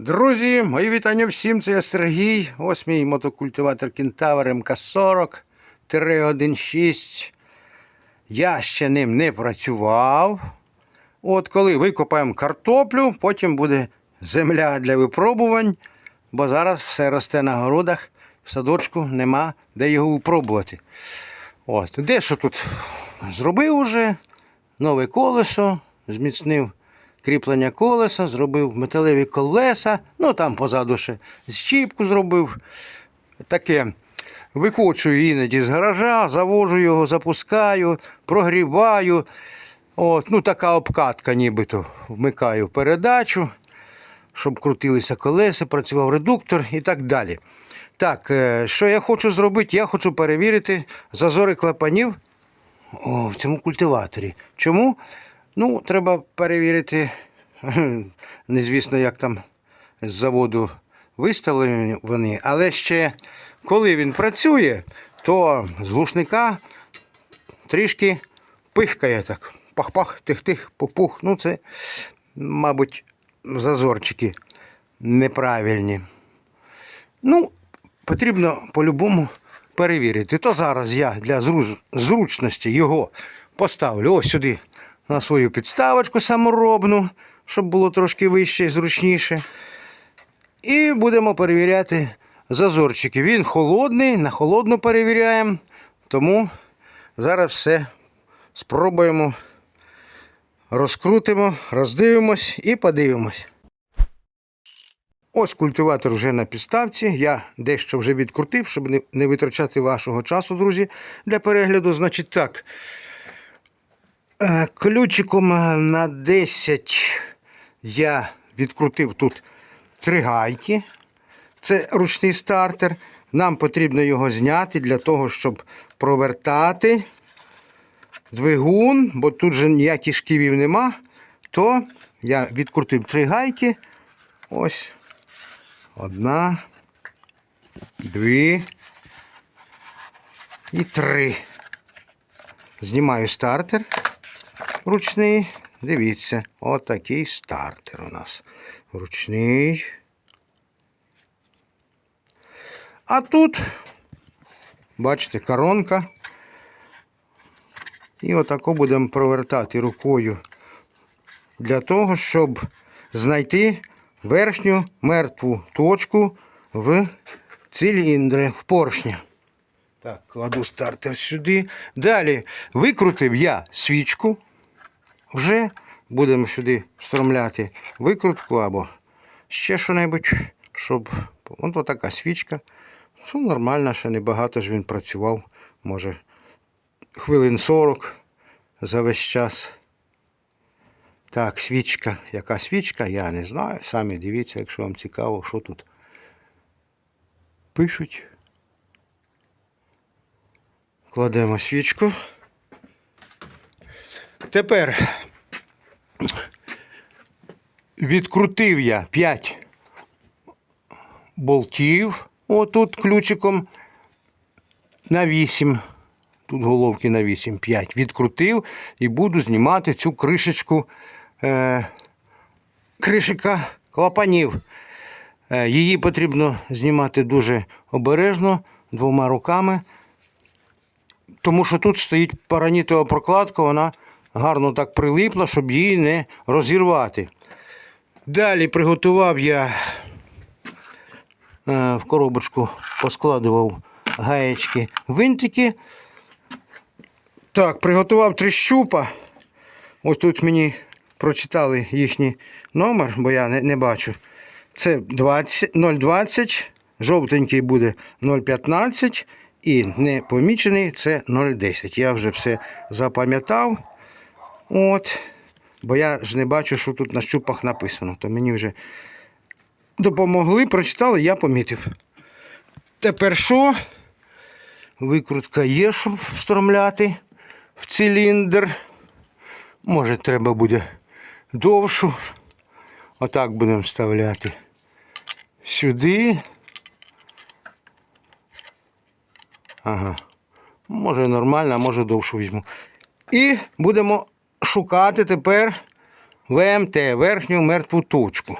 Друзі, мої вітання всім. Це я Сергій. Ось мій мотокультиватор Кентавр МК-40 316. Я ще ним не працював. От коли викопаємо картоплю, потім буде земля для випробувань, бо зараз все росте на городах, в садочку нема де його випробувати. От, дещо тут зробив уже, нове колесо, зміцнив кріплення колеса, зробив металеві колеса, ну там позаду ще щіпку зробив. Таке. Викочую іноді з гаража, завожу його, запускаю, прогріваю. От, ну, така обкатка, нібито вмикаю передачу, щоб крутилися колеса, працював редуктор і так далі. Так, е, що я хочу зробити? Я хочу перевірити зазори клапанів о, в цьому культиваторі. Чому? Ну, треба перевірити, незвісно, як там з заводу виставлені вони, але ще коли він працює, то з глушника трішки пихкає так. Пах-пах, тих-тих, пух-пух. Ну, це, мабуть, зазорчики неправильні. Ну, потрібно по-любому перевірити. То зараз я для зручності його поставлю ось сюди на свою підставочку саморобну, щоб було трошки вище і зручніше. І будемо перевіряти зазорчики. Він холодний, на холодно перевіряємо. Тому зараз все спробуємо, розкрутимо, роздивимось і подивимось. Ось культиватор вже на підставці. Я дещо вже відкрутив, щоб не витрачати вашого часу, друзі, для перегляду. Значить так. Е, Ключиком на 10 я відкрутив тут три гайки. Це ручний стартер. Нам потрібно його зняти для того, щоб провертати двигун, бо тут же ніяких шківів нема. То я відкрутив три гайки. Ось. Одна, дві і три. Знімаю стартер ручний. Дивіться, отакий стартер у нас. Ручний. А тут, бачите, коронка. І отако будемо провертати рукою для того, щоб знайти верхню мертву точку в циліндрі, в поршня. Так, кладу стартер сюди. Далі викрутив я свічку. Вже будемо сюди встромляти викрутку або ще що-небудь, щоб. От така свічка. Все нормально, ще небагато ж він працював. Може, хвилин 40 за весь час. Так, свічка. Яка свічка, я не знаю. Самі дивіться, якщо вам цікаво, що тут пишуть. Кладемо свічку. Тепер відкрутив я 5 болтів отут ключиком на 8. Тут головки на 8, 5. Відкрутив і буду знімати цю кришечку е, кришика клапанів. Е, її потрібно знімати дуже обережно двома руками, тому що тут стоїть паранітова прокладка, вона гарно так прилипла, щоб її не розірвати. Далі приготував я е, в коробочку, поскладував гаєчки, винтики. Так, приготував три щупа. Ось тут мені прочитали їхній номер, бо я не, не бачу. Це 20, 0,20, жовтенький буде 0,15 і непомічений це 0,10. Я вже все запам'ятав. От. Бо я ж не бачу, що тут на щупах написано. То мені вже допомогли, прочитали, я помітив. Тепер що? Викрутка є, щоб встромляти в циліндр. Може, треба буде довшу. Отак будемо вставляти сюди. Ага. Може нормально, а може довшу візьму. І будемо шукати тепер ВМТ, верхню мертву точку.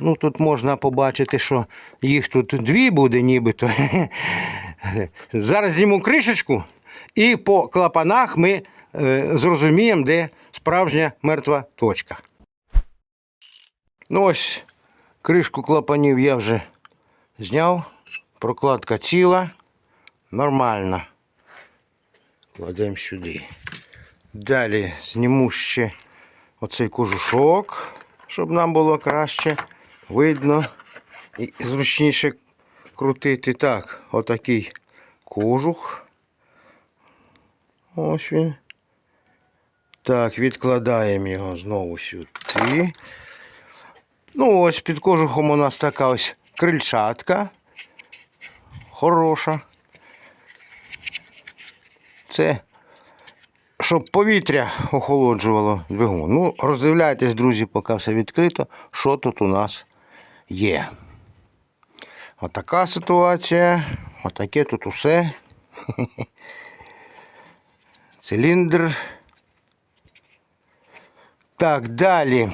Ну, тут можна побачити, що їх тут дві буде нібито. Зараз зніму кришечку, і по клапанах ми е, зрозуміємо, де справжня мертва точка. Ну ось, кришку клапанів я вже зняв. Прокладка ціла, нормальна. Кладемо сюди. Далі зніму ще оцей кожушок, щоб нам було краще видно і зручніше крутити. Так, отакий кожух. Ось він. Так, відкладаємо його знову сюди. Ну, ось під кожухом у нас така ось крильчатка. Хороша. Це щоб повітря охолоджувало двигун. Ну, роздивляйтесь, друзі, поки все відкрито, що тут у нас є. Отака ситуація. Отаке тут усе. Циліндр. Так, далі.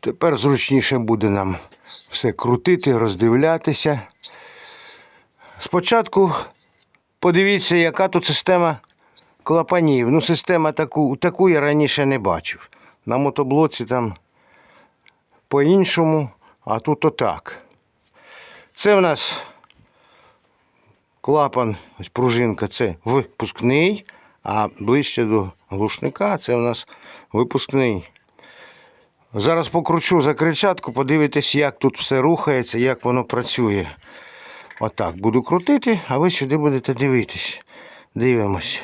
Тепер зручніше буде нам все крутити, роздивлятися. Спочатку подивіться, яка тут система клапанів. Ну, система таку, таку я раніше не бачив. На мотоблоці там по-іншому, а тут отак. Це в нас клапан, пружинка, це випускний, а ближче до глушника це в нас випускний. Зараз покручу за крильчатку, подивитесь, як тут все рухається, як воно працює. Отак буду крутити, а ви сюди будете дивитись. Дивимось.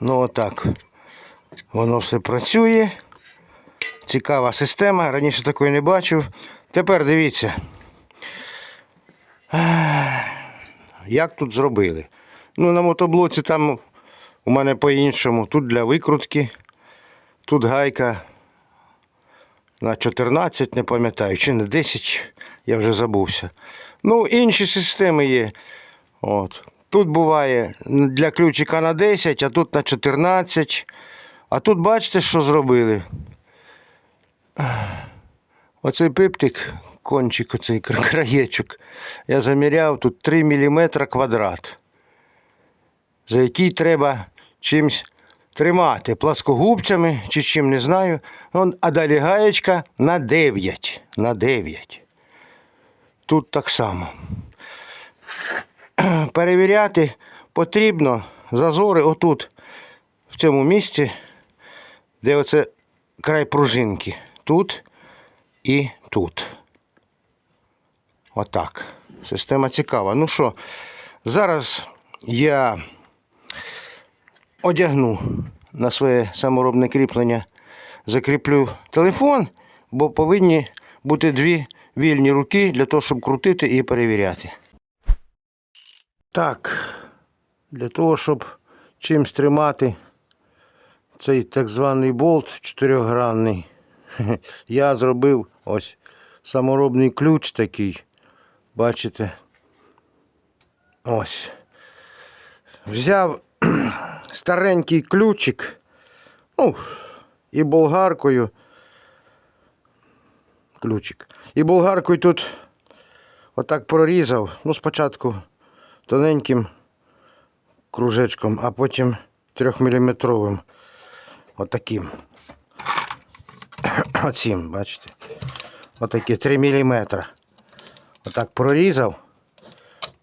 Ну отак. Воно все працює. Цікава система. Раніше такої не бачив. Тепер дивіться. Як тут зробили? Ну, на мотоблоці там у мене по-іншому. Тут для викрутки, тут гайка на 14, не пам'ятаю, чи на 10, я вже забувся. Ну, інші системи є. От. Тут буває для ключика на 10, а тут на 14. А тут бачите, що зробили? Оцей пиптик, кончик, оцей краєчок, я заміряв тут 3 мм квадрат, за який треба чимось тримати, пласкогубцями чи чим не знаю. А далі гаєчка на 9. На 9. Тут так само. Перевіряти потрібно зазори отут, в цьому місці, де оце край пружинки. Тут і тут. Отак. Система цікава. Ну що, зараз я одягну на своє саморобне кріплення, закріплю телефон, бо повинні бути дві вільні руки для того, щоб крутити і перевіряти. Так, для того, щоб чимсь тримати цей так званий болт чотирьохгранний, я зробив ось саморобний ключ такий. Бачите? Ось. Взяв старенький ключик, ну, і болгаркою. Ключик. І болгаркою тут отак прорізав. Ну, спочатку тоненьким кружечком, а потім трьохміліметровим. Отаким. Оцім, бачите? Отакі 3 мм. Отак прорізав.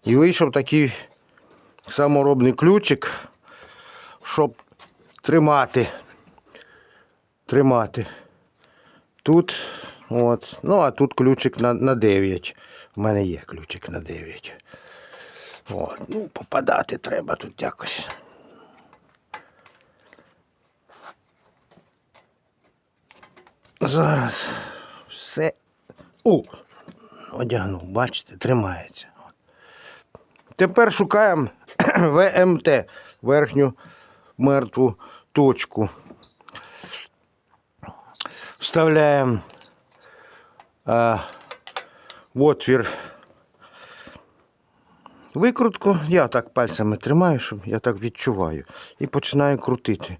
І вийшов такий саморобний ключик, щоб тримати. Тримати. Тут, от. Ну, а тут ключик на, на 9. У мене є ключик на 9. От. Ну, попадати треба тут якось. Зараз все. У! Одягнув, бачите, тримається. Тепер шукаємо ВМТ, верхню мертву точку. Вставляємо а, в отвір викрутку. Я так пальцями тримаю, щоб я так відчуваю. І починаю крутити.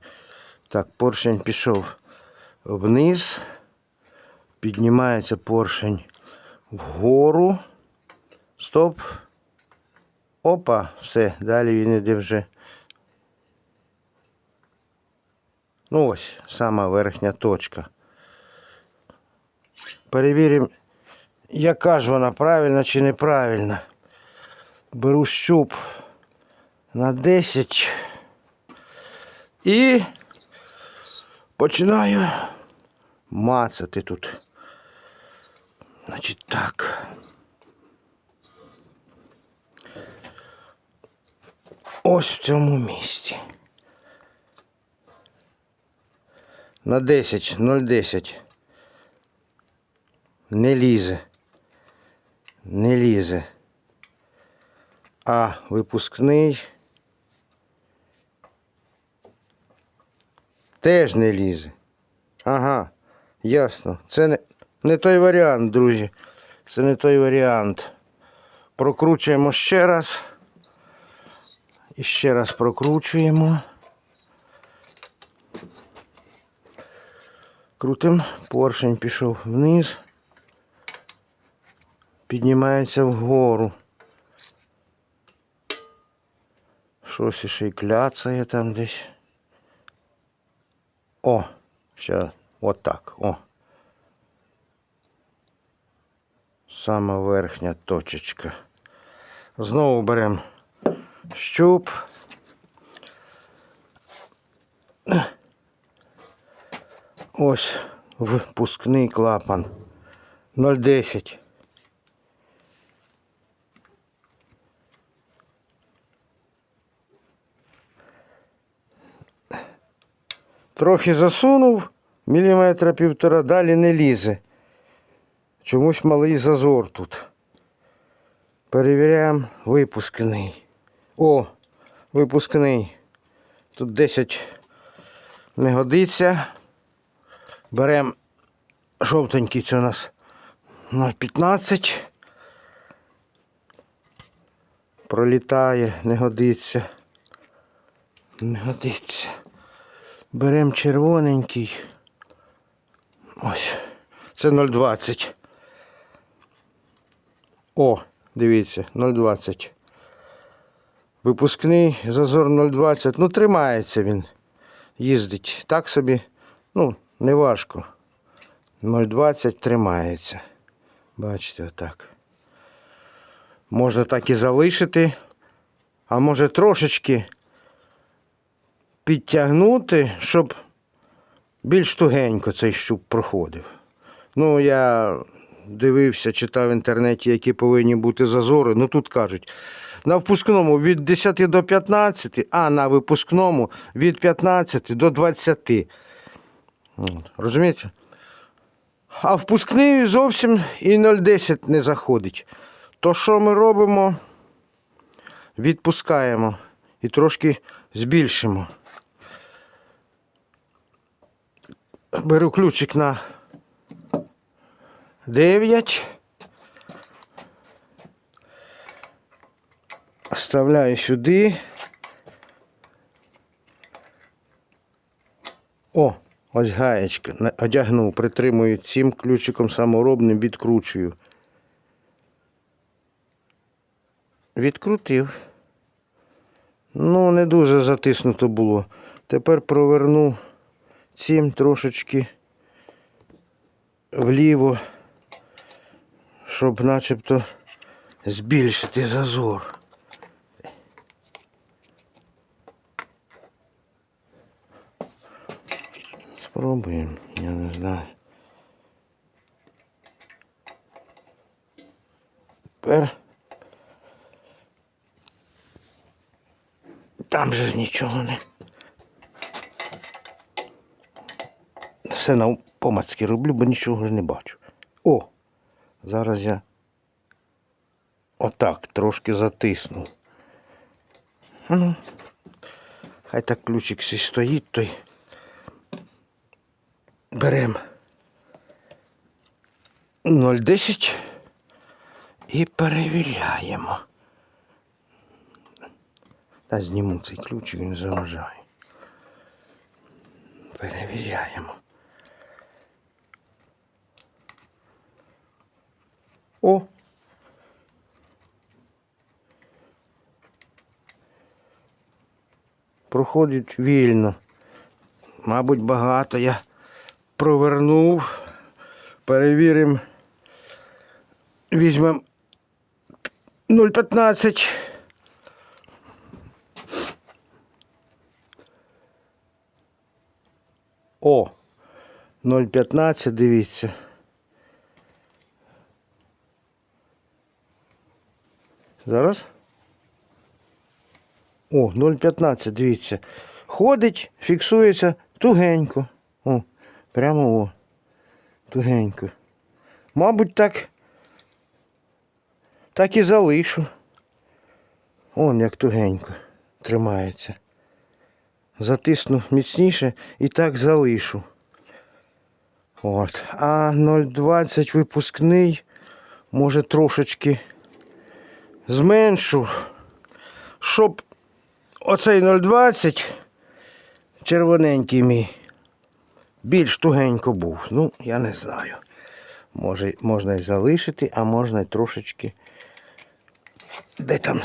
Так, поршень пішов вниз. Піднімається поршень вгору. Стоп. Опа, все, далі він іде вже. Ну ось, сама верхня точка. Перевіримо, яка ж вона правильна чи неправильна. Беру щуп на 10 і починаю мацати тут. Значить так. Ось в цьому місці. На 10, 0,10. Не лізе. Не лізе. А випускний теж не лізе. Ага, ясно. Це не, не той варіант, друзі. Це не той варіант. Прокручуємо ще раз. І ще раз прокручуємо. Крутим, поршень пішов вниз. Піднімається вгору. Щось ще й кляцає там десь. О, ще отак. О. Сама верхня точечка. Знову беремо щуп. Ось впускний клапан 0,10. Трохи засунув, міліметра півтора, далі не лізе. Чомусь малий зазор тут. Перевіряємо випускний. О, випускний. Тут 10 не годиться. Беремо жовтенький, це у нас 0,15. Пролітає, не годиться. Не годиться. Беремо червоненький. Ось. Це 0,20. О, дивіться, 0,20. Випускний зазор 0,20. Ну, тримається він. Їздить. Так собі, ну, не важко. 0,20 тримається. Бачите, отак. Можна так і залишити. А може трошечки підтягнути, щоб більш тугенько цей щуп проходив. Ну, я дивився, читав в інтернеті, які повинні бути зазори. Ну тут кажуть, на впускному від 10 до 15, а на випускному від 15 до 20. Розумієте? А впускний зовсім і 0,10 не заходить. То що ми робимо? Відпускаємо і трошки збільшимо. Беру ключик на 9. Вставляю сюди. О, ось гаєчка. Одягнув, притримую цим ключиком саморобним, відкручую. Відкрутив. Ну, не дуже затиснуто було. Тепер проверну цим трошечки вліво, щоб начебто збільшити зазор. Спробуємо, я не знаю. Тепер там же ж нічого не. Все на помацьки роблю, бо нічого не бачу. О! Зараз я отак трошки затиснув. Ну, хай так ключик всі стоїть, той беремо 0,10 і перевіряємо. Та зніму цей ключ, він заважає. Перевіряємо. О! Проходить вільно. Мабуть, багато я провернув. Перевіримо. Візьмемо 0,15. О, 0,15, дивіться. Зараз. О, 0,15, дивіться. Ходить, фіксується тугенько. Прямо о. Тугенько. Мабуть, так. Так і залишу. Он як тугенько тримається. Затисну міцніше і так залишу. От. А 0,20 випускний, може трошечки зменшу, щоб оцей 0,20 червоненький мій більш тугенько був. Ну, я не знаю. Може, можна і залишити, а можна і трошечки. Де там?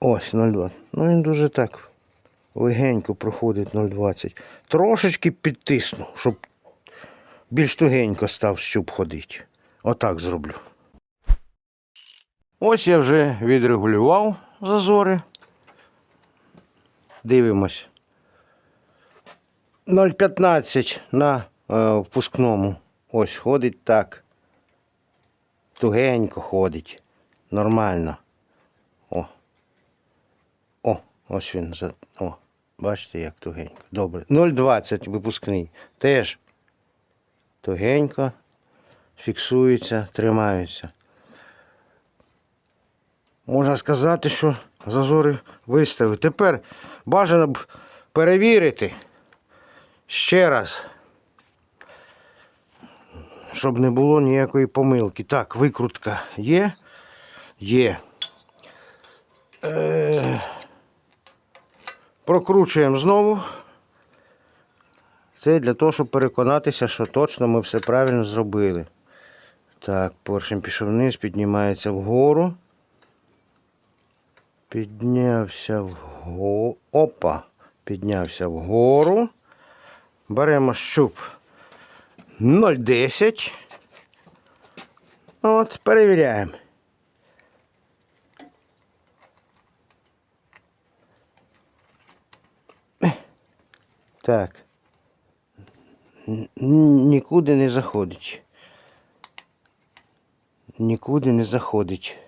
Ось 0,20. Ну він дуже так легенько проходить 0,20. Трошечки підтисну, щоб більш тугенько став щуп ходити. Отак зроблю. Ось я вже відрегулював зазори. Дивимось. 0,15 на е, впускному. Ось ходить так. Тугенько ходить. Нормально. О. О, ось він. О, бачите, як тугенько. Добре. 0,20 випускний. Теж тугенько. Фіксується, тримаються. Можна сказати, що зазори виставив. Тепер бажано б перевірити ще раз, щоб не було ніякої помилки. Так, викрутка є. Є. Е, прокручуємо знову. Це для того, щоб переконатися, що точно ми все правильно зробили. Так, поршень пішов вниз, піднімається вгору. Піднявся вгору. Опа! Піднявся вгору. Беремо щуп 0,10. От, перевіряємо. Так. Нікуди не заходить. Нікуди не заходить.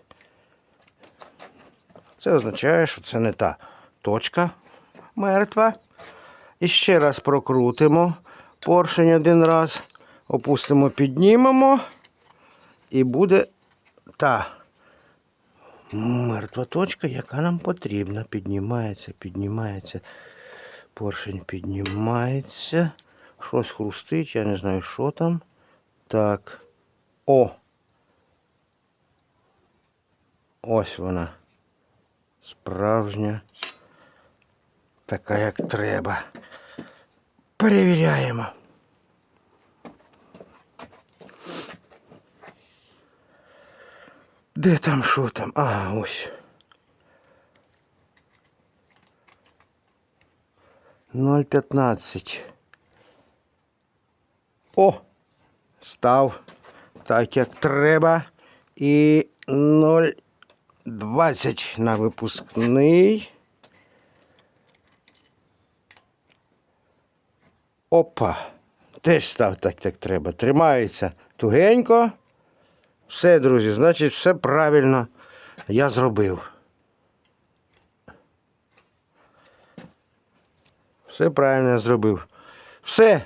Це означає, що це не та точка мертва. І ще раз прокрутимо поршень один раз, опустимо, піднімемо, і буде та мертва точка, яка нам потрібна. Піднімається, піднімається. Поршень піднімається. Щось хрустить, я не знаю, що там. Так. О! Ось вона. Справжня. Така, як треба. Перевіряємо. Де там, що там? А, ось. Ноль п'ятнадцять. О! Став так, як треба. І 0,20 на випускний. Опа. Теж став так, як треба. Тримається тугенько. Все, друзі, значить, все правильно я зробив. Все правильно я зробив. Все.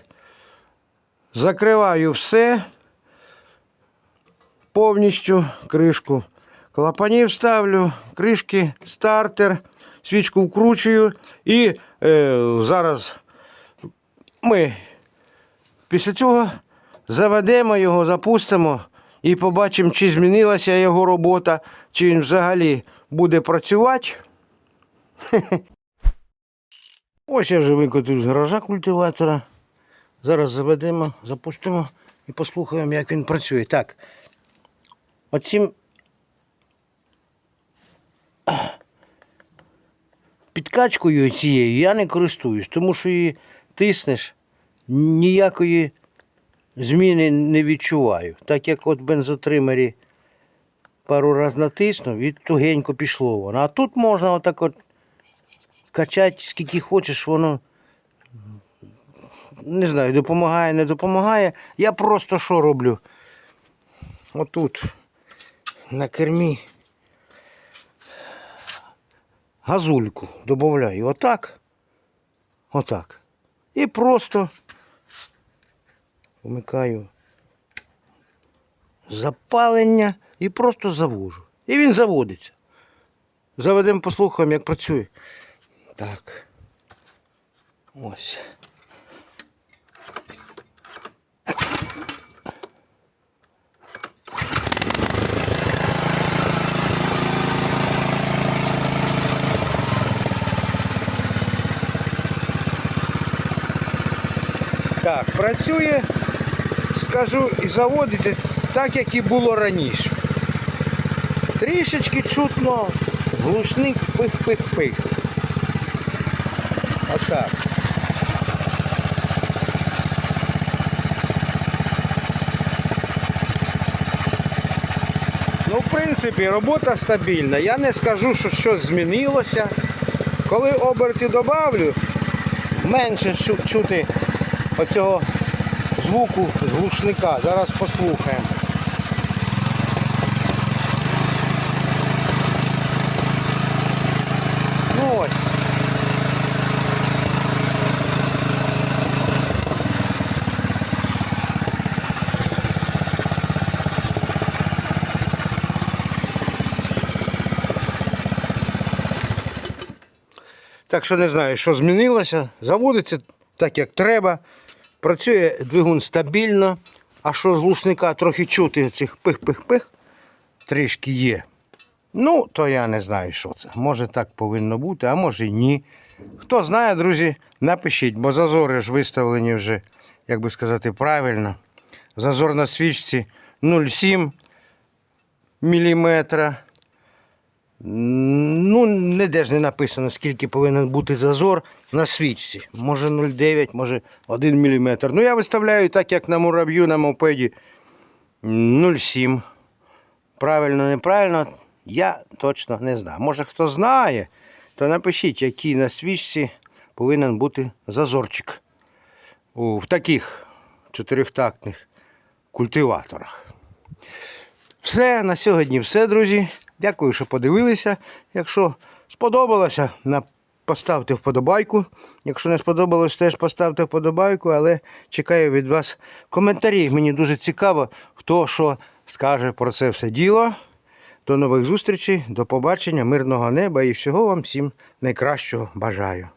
Закриваю все. Повністю кришку клапанів ставлю, кришки, стартер, свічку вкручую і е, зараз ми після цього заведемо його, запустимо і побачимо, чи змінилася його робота, чи він взагалі буде працювати. Ось я вже викотив з гаража культиватора. Зараз заведемо, запустимо і послухаємо, як він працює. Так. Оцім підкачкою цією я не користуюсь, тому що її тиснеш, ніякої зміни не відчуваю. Так як от бензотримері пару разів натиснув і тугенько пішло воно. А тут можна отак от качати скільки хочеш, воно не знаю, допомагає, не допомагає. Я просто що роблю? Отут на кермі газульку додаю. Отак. Отак. І просто вмикаю запалення і просто завожу. І він заводиться. Заведемо, послухаємо, як працює. Так. Ось. Так, працює, скажу, і заводиться так, як і було раніше. Трішечки чутно глушник пих-пих-пих. Отак. Ну, в принципі, робота стабільна. Я не скажу, що щось змінилося. Коли оберти добавлю, менше чу- чути оцього звуку з глушника. Зараз послухаємо. Ну. Так що не знаю, що змінилося. Заводиться так, як треба. Працює двигун стабільно, а що з глушника трохи чути цих пих-пих-пих, трішки є. Ну, то я не знаю, що це. Може так повинно бути, а може ні. Хто знає, друзі, напишіть, бо зазори ж виставлені вже, як би сказати, правильно. Зазор на свічці 0,7 мм. Ну, ніде ж не написано, скільки повинен бути зазор на свічці. Може 0,9, може 1 мм. Ну, я виставляю так, як на мурав'ю на мопеді 0,7. Правильно, неправильно, я точно не знаю. Може хто знає, то напишіть, який на свічці повинен бути зазорчик у, в таких чотирьохтактних культиваторах. Все, на сьогодні все, друзі. Дякую, що подивилися. Якщо сподобалося, поставте вподобайку. Якщо не сподобалось, теж поставте вподобайку, але чекаю від вас коментарі. Мені дуже цікаво, хто що скаже про це все діло. До нових зустрічей, до побачення, мирного неба і всього вам всім найкращого бажаю.